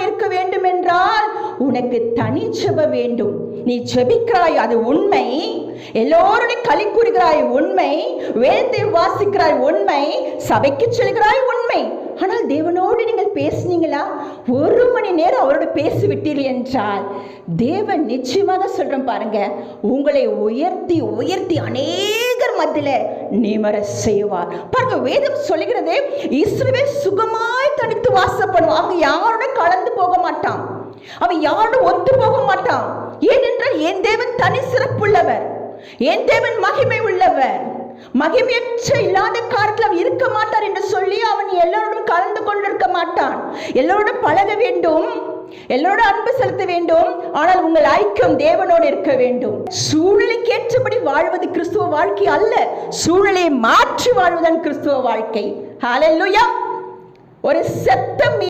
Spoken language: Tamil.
இருக்க வேண்டும் என்றால் உனக்கு தனி செப வேண்டும். நீ செபிக்கிறாய் அது உண்மை. எல்லோருடைய களி கூறுகிறாய் உண்மை. வேதத்தை வாசிக்கிறாய் உண்மை. சபைக்கு செல்கிறாய் உண்மை. ஆனால் தேவனோடு நீங்கள் பேசுனீங்களா? ஒரு மணி நேரம் அவரோடு பேசிவிட்டீர்கள் என்றால் தேவன் நிச்சயமாக சொல்றேன் பாருங்க உங்களை உயர்த்தி உயர்த்தி அநேகர் மத்தியில நிமர செய்வார். பாருங்க வேதம் சொல்லுகிறதே இஸ்ரவே சுகமாய் வாசப்படுவான். அவன் யாரோட கலந்து போக மாட்டான். அவன் யாரோட ஒத்து போக மாட்டான். ஏனென்றால் என் தேவன் தனி சிறப்புள்ளவர். என் தேவன் மகிமை உள்ளவர். மகிமையற்ற இல்லாத காலத்தில் அவன் இருக்க மாட்டார் என்று சொல்லி அவன் எல்லோருடன் கலந்து கொண்டிருக்க மாட்டான். எல்லோருடன் பழக வேண்டும். எல்லோரோட அன்பு செலுத்த வேண்டும். ஆனால் உங்கள் ஐக்கியம் தேவனோடு இருக்க வேண்டும். சூழலுக்கு ஏற்றபடி வாழ்வது கிறிஸ்துவ வாழ்க்கை அல்ல. சூழலை மாற்றி வாழ்வதன் கிறிஸ்துவ வாழ்க்கை. ஹalleluya ஒரு செத்த மீ